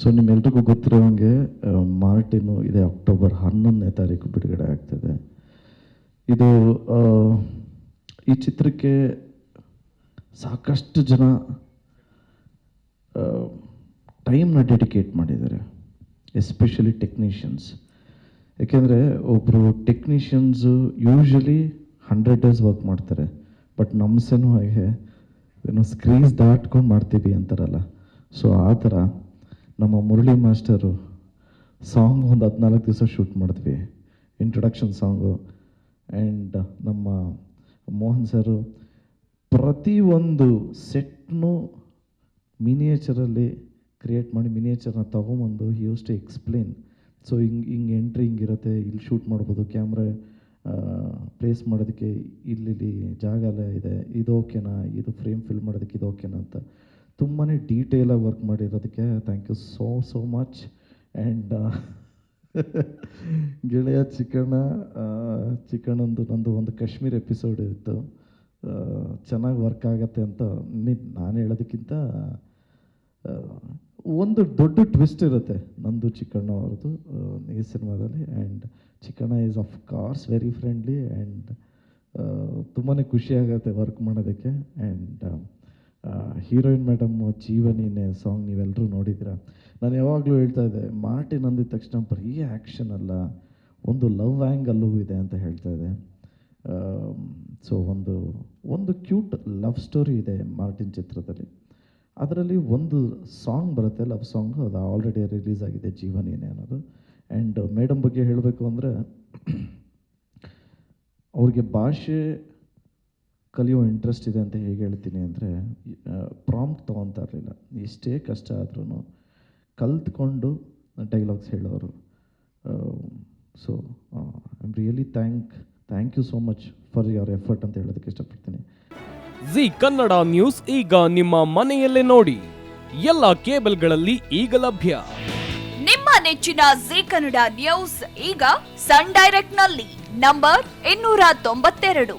So ನಿಮ್ಮೆಲ್ರಿಗೂ ಗೊತ್ತಿರೋ ಹಾಗೆ ಮಾರ್ಟಿನು ಇದೆ ಅಕ್ಟೋಬರ್ ಹನ್ನೊಂದನೇ ತಾರೀಕು ಬಿಡುಗಡೆ ಆಗ್ತದೆ. ಇದು ಈ ಚಿತ್ರಕ್ಕೆ ಸಾಕಷ್ಟು ಜನ ಟೈಮ್ನ ಡೆಡಿಕೇಟ್ ಮಾಡಿದ್ದಾರೆ, ಎಸ್ಪೆಷಲಿ ಟೆಕ್ನಿಷಿಯನ್ಸ್. ಏಕೆಂದರೆ ಒಬ್ಬರು technicians usually hundred days work ಮಾಡ್ತಾರೆ, ಬಟ್ ನಮ್ಸೇನು ಹಾಗೆ, ಏನೋ ಸ್ಕ್ರೀನ್ಸ್ ದಾಟ್ಕೊಂಡು ಮಾಡ್ತೀವಿ ಅಂತಾರಲ್ಲ. ಸೊ ಆ ಥರ ನಮ್ಮ ಮುರಳಿ ಮಾಸ್ಟರು ಸಾಂಗ್ ಒಂದು ಹದಿನಾಲ್ಕು ದಿವಸ ಶೂಟ್ ಮಾಡಿದ್ವಿ. ಇಂಟ್ರೊಡಕ್ಷನ್ ಸಾಂಗು ಆ್ಯಂಡ್ ನಮ್ಮ ಮೋಹನ್ ಸರು ಪ್ರತಿಯೊಂದು ಸೆಟ್ನು ಮಿನಿಯೇಚರಲ್ಲಿ ಕ್ರಿಯೇಟ್ ಮಾಡಿ ಮಿನಿಯೇಚರ್ನ ತೊಗೊಂಬಂದು he use to explain so ಹಿಂಗೆ ಹಿಂಗೆ ಎಂಟ್ರಿ ಹಿಂಗಿರುತ್ತೆ ಇಲ್ಲಿ ಶೂಟ್ ಮಾಡ್ಬೋದು ಕ್ಯಾಮ್ರಾ ಪ್ಲೇಸ್ ಮಾಡೋದಕ್ಕೆ ಇಲ್ಲಿ ಜಾಗ ಎಲ್ಲ ಇದೆ, ಇದು ಓಕೆನಾ ಇದು ಫ್ರೇಮ್ ಫಿಲ್ ಮಾಡೋದಕ್ಕೆ ಇದು ಓಕೆನಾ ಅಂತ. ತುಂಬಾ ಡೀಟೇಲಾಗಿ work ಮಾಡಿರೋದಕ್ಕೆ. Thank you so so much and ಗೆಳೆಯ ಚಿಕ್ಕಣ್ಣ ಚಿಕಣಂದು ನಂದು ಒಂದು ಕಾಶ್ಮೀರ್ ಎಪಿಸೋಡ್ ಇತ್ತು. ಚೆನ್ನಾಗಿ ವರ್ಕ್ ಆಗತ್ತೆ ಅಂತ ನಿ- ನಾನು ಹೇಳೋದಕ್ಕಿಂತ ಒಂದು ದೊಡ್ಡ ಟ್ವಿಸ್ಟ್ ಇರುತ್ತೆ ನಂದು ಚಿಕ್ಕಣ್ಣ ಅವ್ರದ್ದು ಈ ಸಿನಿಮಾದಲ್ಲಿ. And Chikkanna is of course very friendly and ತುಂಬಾ ಖುಷಿ ಆಗುತ್ತೆ ವರ್ಕ್ ಮಾಡೋದಕ್ಕೆ. ಆ್ಯಂಡ್ ಹೀರೋಯಿನ್ ಮೇಡಮ್ ಜೀವನಿನೇ ಸಾಂಗ್ ನೀವೆಲ್ಲರೂ ನೋಡಿದ್ದೀರಾ? ನಾನು ಯಾವಾಗಲೂ ಹೇಳ್ತಾ ಇದ್ದೆ, ಮಾರ್ಟಿನ್ ಅಂದಿದ ತಕ್ಷಣ ಬರೀ ಆ್ಯಕ್ಷನ್ ಅಲ್ಲ, ಒಂದು ಲವ್ ಆ್ಯಂಗಲ್ಲೂ ಇದೆ ಅಂತ ಹೇಳ್ತಾ ಇದೆ ಸೊ ಒಂದು ಒಂದು ಕ್ಯೂಟ್ ಲವ್ ಸ್ಟೋರಿ ಇದೆ ಮಾರ್ಟಿನ್ ಚಿತ್ರದಲ್ಲಿ. ಅದರಲ್ಲಿ ಒಂದು ಸಾಂಗ್ ಬರುತ್ತೆ ಲವ್ ಸಾಂಗ್ ಅದು ಆಲ್ರೆಡಿ ರಿಲೀಸ್ ಆಗಿದೆ ಜೀವನೇನೆ ಅನ್ನೋದು. ಆ್ಯಂಡ್ ಮೇಡಮ್ ಬಗ್ಗೆ ಹೇಳಬೇಕು ಅಂದರೆ, ಅವ್ರಿಗೆ ಭಾಷೆ ಕಲಿಯೋ ಇಂಟ್ರೆಸ್ಟ್ ಇದೆ ಅಂತ ಹೇಗೆ ಹೇಳ್ತೀನಿ ಅಂದರೆ ಪ್ರಾಂಪ್ಟ್ ತೊಗೊತಾ ಇರಲಿಲ್ಲ. ಎಷ್ಟೇ ಕಷ್ಟ ಆದ್ರೂ ಕಲ್ತ್ಕೊಂಡು ಡೈಲಾಗ್ಸ್ ಹೇಳೋರು. So I am really thank thank you so much for your effort ಅಂತ ಹೇಳೋದಕ್ಕೆ ಇಷ್ಟಪಡ್ತೀನಿ. ಜಿ ಕನ್ನಡ ನ್ಯೂಸ್ ಈಗ ನಿಮ್ಮ ಮನೆಯಲ್ಲೇ ನೋಡಿ. ಎಲ್ಲ ಕೇಬಲ್ಗಳಲ್ಲಿ ಈಗ ಲಭ್ಯ. ನಿಮ್ಮ ನೆಚ್ಚಿನ ಜಿ ಕನ್ನಡ ನ್ಯೂಸ್ ಈಗ ಸನ್ ಡೈರೆಕ್ಟ್ನಲ್ಲಿ ನಂಬರ್ ಇನ್ನೂರ ತೊಂಬತ್ತೆರಡು.